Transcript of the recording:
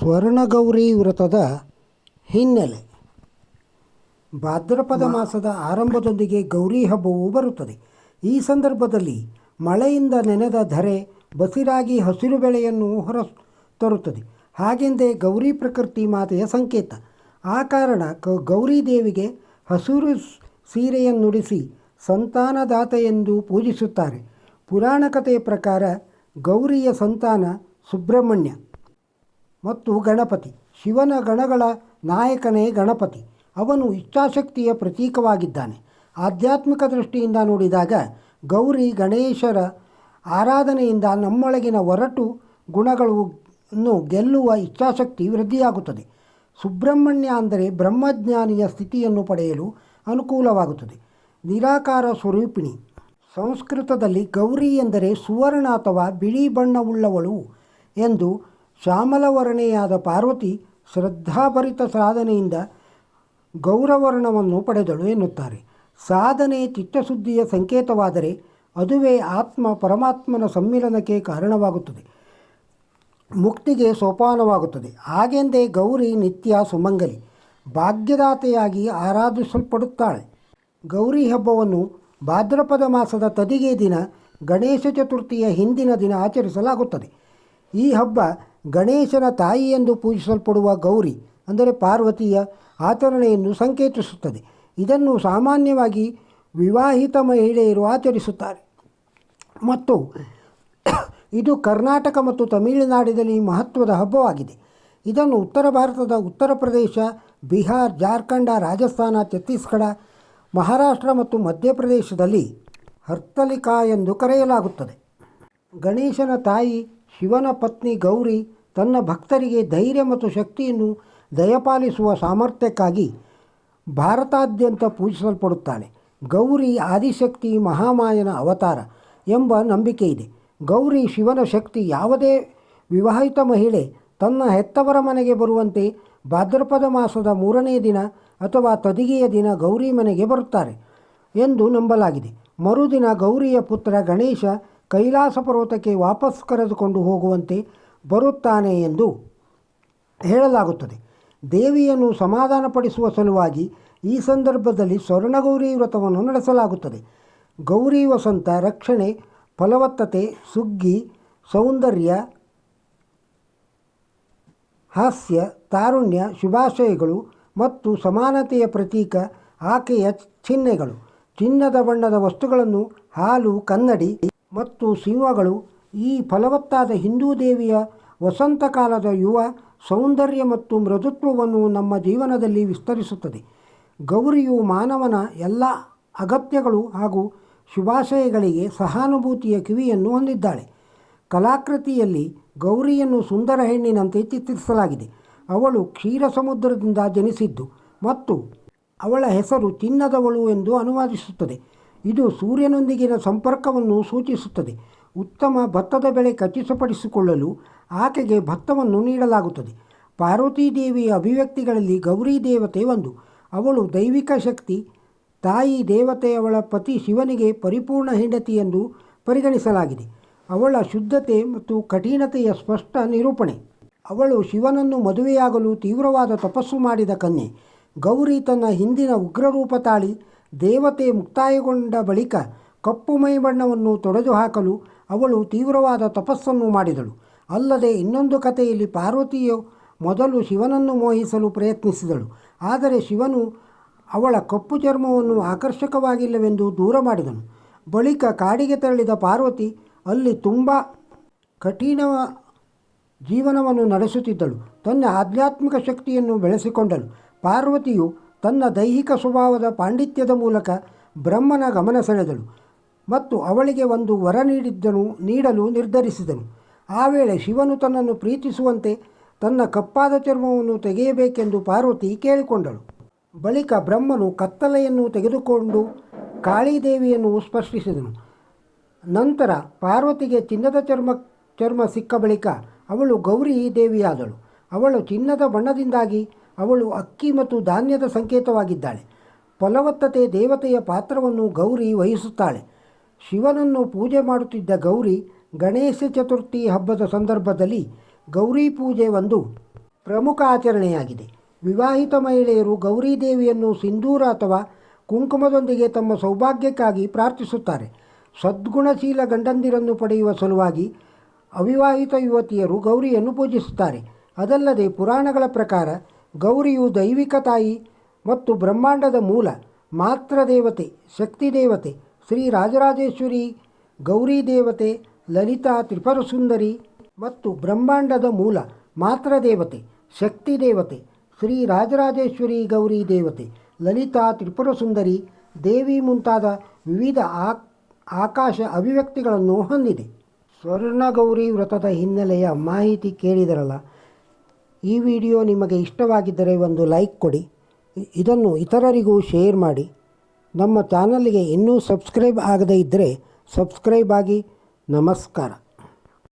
ಸ್ವರ್ಣಗೌರಿ ವ್ರತದ ಹಿನ್ನೆಲೆ. ಭಾದ್ರಪದ ಮಾಸದ ಆರಂಭದೊಂದಿಗೆ ಗೌರಿ ಹಬ್ಬವು ಬರುತ್ತದೆ. ಈ ಸಂದರ್ಭದಲ್ಲಿ ಮಳೆಯಿಂದ ನೆನೆದ ಧರೆ ಬಸಿರಾಗಿ ಹಸಿರು ಬೆಳೆಯನ್ನು ಹೊರ ತರುತ್ತದೆ ಹಾಗೆಂದೇ ಗೌರಿ ಪ್ರಕೃತಿ ಮಾತೆಯ ಸಂಕೇತ. ಆ ಕಾರಣ ಕ ಗೌರಿ ದೇವಿಗೆ ಹಸಿರು ಸೀರೆಯನ್ನುಡಿಸಿ ಸಂತಾನದಾತ ಎಂದು ಪೂಜಿಸುತ್ತಾರೆ. ಪುರಾಣ ಕಥೆಯ ಪ್ರಕಾರ ಗೌರಿಯ ಸಂತಾನ ಸುಬ್ರಹ್ಮಣ್ಯ. ಮತ್ತು ಗಣಪತಿ. ಶಿವನ ಗಣಗಳ ನಾಯಕನೇ ಗಣಪತಿ. ಅವನು ಇಚ್ಛಾಶಕ್ತಿಯ ಪ್ರತೀಕವಾಗಿದ್ದಾನೆ. ಆಧ್ಯಾತ್ಮಿಕ ದೃಷ್ಟಿಯಿಂದ ನೋಡಿದಾಗ ಗೌರಿ ಗಣೇಶರ ಆರಾಧನೆಯಿಂದ ನಮ್ಮೊಳಗಿನ ಒರಟು ಗುಣಗಳನ್ನು ಗೆಲ್ಲುವ ಇಚ್ಛಾಶಕ್ತಿ ವೃದ್ಧಿಯಾಗುತ್ತದೆ. ಸುಬ್ರಹ್ಮಣ್ಯ ಅಂದರೆ ಬ್ರಹ್ಮಜ್ಞಾನಿಯ ಸ್ಥಿತಿಯನ್ನು ಪಡೆಯಲು ಅನುಕೂಲವಾಗುತ್ತದೆ. ನಿರಾಕಾರ ಸ್ವರೂಪಿಣಿ. ಸಂಸ್ಕೃತದಲ್ಲಿ ಗೌರಿ ಎಂದರೆ ಸುವರ್ಣ ಅಥವಾ ಬಿಳಿ ಬಣ್ಣವುಳ್ಳವಳು ಎಂದು ಶ್ಯಾಮಲವರ್ಣೆಯಾದ ಪಾರ್ವತಿ ಶ್ರದ್ಧಾಭರಿತ ಸಾಧನೆಯಿಂದ ಗೌರವರ್ಣವನ್ನು ಪಡೆದಳು ಎನ್ನುತ್ತಾರೆ. ಸಾಧನೆ ಚಿತ್ತಶುದ್ಧಿಯ ಸಂಕೇತವಾದರೆ ಅದುವೇ ಆತ್ಮ ಪರಮಾತ್ಮನ ಸಮ್ಮಿಲನಕ್ಕೆ ಕಾರಣವಾಗುತ್ತದೆ. ಮುಕ್ತಿಗೆ ಸೋಪಾನವಾಗುತ್ತದೆ. ಹಾಗೆಂದೇ ಗೌರಿ ನಿತ್ಯ ಸುಮಂಗಲಿ, ಭಾಗ್ಯದಾತೆಯಾಗಿ ಆರಾಧಿಸಲ್ಪಡುತ್ತಾಳೆ. ಗೌರಿ ಹಬ್ಬವನ್ನು ಭಾದ್ರಪದ ಮಾಸದ ತದಿಗೆ ದಿನ ಗಣೇಶ ಚತುರ್ಥಿಯ ಹಿಂದಿನ ದಿನ ಆಚರಿಸಲಾಗುತ್ತದೆ. ಈ ಹಬ್ಬ ಗಣೇಶನ ತಾಯಿ ಎಂದು ಪೂಜಿಸಲ್ಪಡುವ ಗೌರಿ, ಅಂದರೆ ಪಾರ್ವತಿಯ ಆಚರಣೆಯನ್ನು ಸಂಕೇತಿಸುತ್ತದೆ. ಇದನ್ನು ಸಾಮಾನ್ಯವಾಗಿ ವಿವಾಹಿತ ಮಹಿಳೆಯರು ಆಚರಿಸುತ್ತಾರೆ. ಮತ್ತು ಇದು ಕರ್ನಾಟಕ ಮತ್ತು ತಮಿಳುನಾಡಿನಲ್ಲಿ ಮಹತ್ವದ ಹಬ್ಬವಾಗಿದೆ. ಇದನ್ನು ಉತ್ತರ ಭಾರತದ ಉತ್ತರ ಪ್ರದೇಶ, ಬಿಹಾರ್, ಜಾರ್ಖಂಡ, ರಾಜಸ್ಥಾನ, ಛತ್ತೀಸ್ಗಢ, ಮಹಾರಾಷ್ಟ್ರ ಮತ್ತು ಮಧ್ಯಪ್ರದೇಶದಲ್ಲಿ ಹರ್ತಲಿಕಾ ಎಂದು ಕರೆಯಲಾಗುತ್ತದೆ. ಗಣೇಶನ ತಾಯಿ ಶಿವನ ಪತ್ನಿ ಗೌರಿ ತನ್ನ ಭಕ್ತರಿಗೆ ಧೈರ್ಯ ಮತ್ತು ಶಕ್ತಿಯನ್ನು ದಯಪಾಲಿಸುವ ಸಾಮರ್ಥ್ಯಕ್ಕಾಗಿ ಭಾರತಾದ್ಯಂತ ಪೂಜಿಸಲ್ಪಡುತ್ತಾಳೆ. ಗೌರಿ ಆದಿಶಕ್ತಿ ಮಹಾಮಾಯನ ಅವತಾರ ಎಂಬ ನಂಬಿಕೆ ಇದೆ. ಗೌರಿ ಶಿವನ ಶಕ್ತಿ ಯಾವುದೇ ವಿವಾಹಿತ ಮಹಿಳೆ ತನ್ನ ಹೆತ್ತವರ ಮನೆಗೆ ಬರುವಂತೆ ಭಾದ್ರಪದ ಮಾಸದ ಮೂರನೇ ದಿನ ಅಥವಾ ತದಿಗೆಯ ದಿನ ಗೌರಿ ಮನೆಗೆ ಬರುತ್ತಾರೆ ಎಂದು ನಂಬಲಾಗಿದೆ. ಮರುದಿನ ಗೌರಿಯ ಪುತ್ರ ಗಣೇಶ ಕೈಲಾಸ ಪರ್ವತಕ್ಕೆ ವಾಪಸ್ ಕರೆದುಕೊಂಡು ಹೋಗುವಂತೆ ಬರುತ್ತಾನೆ ಎಂದು ಹೇಳಲಾಗುತ್ತದೆ. ದೇವಿಯನ್ನು ಸಮಾಧಾನಪಡಿಸುವ ಸಲುವಾಗಿ ಈ ಸಂದರ್ಭದಲ್ಲಿ ಸ್ವರ್ಣಗೌರಿ ವ್ರತವನ್ನು ನಡೆಸಲಾಗುತ್ತದೆ. ಗೌರಿ ವಸಂತ ರಕ್ಷಣೆ, ಫಲವತ್ತತೆ, ಸುಗ್ಗಿ, ಸೌಂದರ್ಯ, ಹಾಸ್ಯ, ತಾರುಣ್ಯ, ಶುಭಾಶಯಗಳು ಮತ್ತು ಸಮಾನತೆಯ ಪ್ರತೀಕ ಆಕೆಯ ಚಿಹ್ನೆಗಳು. ಚಿನ್ನದ ಬಣ್ಣದ ವಸ್ತುಗಳನ್ನು ಹಾಲು, ಕನ್ನಡಿ ಮತ್ತು ಸಿಂಹಗಳು, ಈ ಫಲವತ್ತಾದ ಹಿಂದೂ ದೇವಿಯ ವಸಂತ ಕಾಲದ ಯುವ ಸೌಂದರ್ಯ ಮತ್ತು ಮೃದುತ್ವವನ್ನು ನಮ್ಮ ಜೀವನದಲ್ಲಿ ವಿಸ್ತರಿಸುತ್ತದೆ. ಗೌರಿಯು ಮಾನವನ ಎಲ್ಲ ಅಗತ್ಯಗಳು ಹಾಗೂ ಶುಭಾಶಯಗಳಿಗೆ ಸಹಾನುಭೂತಿಯ ಕಿವಿಯನ್ನು ಹೊಂದಿದ್ದಾಳೆ. ಕಲಾಕೃತಿಯಲ್ಲಿ ಗೌರಿಯನ್ನು ಸುಂದರ ಹೆಣ್ಣಿನಂತೆ ಚಿತ್ರಿಸಲಾಗಿದೆ. ಅವಳು ಕ್ಷೀರ ಸಮುದ್ರದಿಂದ ಜನಿಸಿದ್ದು ಮತ್ತು ಅವಳ ಹೆಸರು ಚಿನ್ನದವಳು ಎಂದು ಅನುವಾದಿಸುತ್ತದೆ. ಇದು ಸೂರ್ಯನೊಂದಿಗಿನ ಸಂಪರ್ಕವನ್ನು ಸೂಚಿಸುತ್ತದೆ. ಉತ್ತಮ ಭತ್ತದ ಬೆಳೆ ಖಚಿತಪಡಿಸಿಕೊಳ್ಳಲು ಆಕೆಗೆ ಭತ್ತವನ್ನು ನೀಡಲಾಗುತ್ತದೆ. ಪಾರ್ವತೀ ದೇವಿಯ ಅಭಿವ್ಯಕ್ತಿಗಳಲ್ಲಿ ಗೌರಿ ದೇವತೆ ಒಂದು. ಅವಳು ದೈವಿಕ ಶಕ್ತಿ. ತಾಯಿ ದೇವತೆ ಅವಳ ಪತಿ ಶಿವನಿಗೆ ಪರಿಪೂರ್ಣ ಹೆಂಡತಿ ಎಂದು ಪರಿಗಣಿಸಲಾಗಿದೆ. ಅವಳ ಶುದ್ಧತೆ ಮತ್ತು ಕಠಿಣತೆಯ ಸ್ಪಷ್ಟ ನಿರೂಪಣೆ. ಅವಳು ಶಿವನನ್ನು ಮದುವೆಯಾಗಲು ತೀವ್ರವಾದ ತಪಸ್ಸು ಮಾಡಿದ ಕನ್ಯೆ. ಗೌರಿ ತನ್ನ ಹಿಂದಿನ ಉಗ್ರರೂಪ ತಾಳಿ ದೇವತೆ ಮುಕ್ತಾಯಗೊಂಡ ಬಳಿಕ ಕಪ್ಪು ಮೈ ಬಣ್ಣವನ್ನು ತೊಡೆದು ಹಾಕಲು ಅವಳು ತೀವ್ರವಾದ ತಪಸ್ಸನ್ನು ಮಾಡಿದಳು. ಅಲ್ಲದೆ ಇನ್ನೊಂದು ಕಥೆಯಲ್ಲಿ ಪಾರ್ವತಿಯು ಮೊದಲು ಶಿವನನ್ನು ಮೋಹಿಸಲು ಪ್ರಯತ್ನಿಸಿದಳು. ಆದರೆ ಶಿವನು ಅವಳ ಕಪ್ಪು ಚರ್ಮವನ್ನು ಆಕರ್ಷಕವಾಗಿಲ್ಲವೆಂದು ದೂರ ಮಾಡಿದನು. ಬಳಿಕ ಕಾಡಿಗೆ ತೆರಳಿದ ಪಾರ್ವತಿ ಅಲ್ಲಿ ತುಂಬ ಕಠಿಣ ಜೀವನವನ್ನು ನಡೆಸುತ್ತಿದ್ದಳು. ತನ್ನ ಆಧ್ಯಾತ್ಮಿಕ ಶಕ್ತಿಯನ್ನು ಬೆಳೆಸಿಕೊಂಡಳು. ಪಾರ್ವತಿಯು ತನ್ನ ದೈಹಿಕ ಸ್ವಭಾವದ ಪಾಂಡಿತ್ಯದ ಮೂಲಕ ಬ್ರಹ್ಮನ ಗಮನ ಸೆಳೆದಳು ಮತ್ತು ಅವಳಿಗೆ ಒಂದು ವರ ನೀಡಿದ್ದನು, ನೀಡಲು ನಿರ್ಧರಿಸಿದನು. ಆ ವೇಳೆ ಶಿವನು ತನ್ನನ್ನು ಪ್ರೀತಿಸುವಂತೆ ತನ್ನ ಕಪ್ಪಾದ ಚರ್ಮವನ್ನು ತೆಗೆಯಬೇಕೆಂದು ಪಾರ್ವತಿ ಕೇಳಿಕೊಂಡಳು. ಬಳಿಕ ಬ್ರಹ್ಮನು ಕತ್ತಲೆಯನ್ನು ತೆಗೆದುಕೊಂಡು ಕಾಳಿದೇವಿಯನ್ನು ಸ್ಪರ್ಶಿಸಿದನು. ನಂತರ ಪಾರ್ವತಿಗೆ ಚಿನ್ನದ ಚರ್ಮ ಚರ್ಮ ಸಿಕ್ಕ ಬಳಿಕ ಅವಳು ಗೌರಿ ದೇವಿಯಾದಳು. ಅವಳು ಚಿನ್ನದ ಬಣ್ಣದಿಂದಾಗಿ ಅವಳು ಅಕ್ಕಿ ಮತ್ತು ಧಾನ್ಯದ ಸಂಕೇತವಾಗಿದ್ದಾಳೆ. ಫಲವತ್ತತೆ ದೇವತೆಯ ಪಾತ್ರವನ್ನು ಗೌರಿ ವಹಿಸುತ್ತಾಳೆ. ಶಿವನನ್ನು ಪೂಜೆ ಮಾಡುತ್ತಿದ್ದ ಗೌರಿ ಗಣೇಶ ಚತುರ್ಥಿ ಹಬ್ಬದ ಸಂದರ್ಭದಲ್ಲಿ ಗೌರಿ ಪೂಜೆ ಒಂದು ಪ್ರಮುಖ ಆಚರಣೆಯಾಗಿದೆ. ವಿವಾಹಿತ ಮಹಿಳೆಯರು ಗೌರಿ ದೇವಿಯನ್ನು ಸಿಂಧೂರ ಅಥವಾ ಕುಂಕುಮದೊಂದಿಗೆ ತಮ್ಮ ಸೌಭಾಗ್ಯಕ್ಕಾಗಿ ಪ್ರಾರ್ಥಿಸುತ್ತಾರೆ. ಸದ್ಗುಣಶೀಲ ಗಂಡಂದಿರನ್ನು ಪಡೆಯುವ ಸಲುವಾಗಿ ಅವಿವಾಹಿತ ಯುವತಿಯರು ಗೌರಿಯನ್ನು ಪೂಜಿಸುತ್ತಾರೆ. ಅದಲ್ಲದೆ ಪುರಾಣಗಳ ಪ್ರಕಾರ ಗೌರಿಯು ದೈವಿಕ ತಾಯಿ ಮತ್ತು ಬ್ರಹ್ಮಾಂಡದ ಮೂಲ, ಮಾತ್ರ ದೇವತೆ, ಶಕ್ತಿ ದೇವತೆ, ಶ್ರೀ ರಾಜರಾಜೇಶ್ವರಿ, ಗೌರಿ ದೇವತೆ, ಲಲಿತಾ ತ್ರಿಪುರ ಸುಂದರಿ ಮತ್ತು ಬ್ರಹ್ಮಾಂಡದ ಮೂಲ, ಮಾತ್ರ ದೇವತೆ, ಶಕ್ತಿ ದೇವತೆ, ಶ್ರೀ ರಾಜರಾಜೇಶ್ವರಿ ಗೌರಿ ದೇವತೆ, ಲಲಿತಾ ತ್ರಿಪುರ ಸುಂದರಿ ದೇವಿ ಮುಂತಾದ ವಿವಿಧ ಆಕಾಶ ಅಭಿವ್ಯಕ್ತಿಗಳನ್ನು ಹೊಂದಿದೆ. ಸ್ವರ್ಣಗೌರಿ ವ್ರತದ ಹಿನ್ನೆಲೆಯ ಮಾಹಿತಿ ಕೇಳಿದರಲ್ಲ ಈ ವಿಡಿಯೋ ನಿಮಗೆ ಇಷ್ಟವಾಗಿದ್ದರೆ ಒಂದು ಲೈಕ್ ಕೊಡಿ. ಇದನ್ನು ಇತರರಿಗೂ ಶೇರ್ ಮಾಡಿ. ನಮ್ಮ ಚಾನಲ್ಗೆ ಇನ್ನೂ ಸಬ್ಸ್ಕ್ರೈಬ್ ಆಗದೇ ಇದ್ದರೆ ಸಬ್ಸ್ಕ್ರೈಬ್ ಆಗಿ. ನಮಸ್ಕಾರ.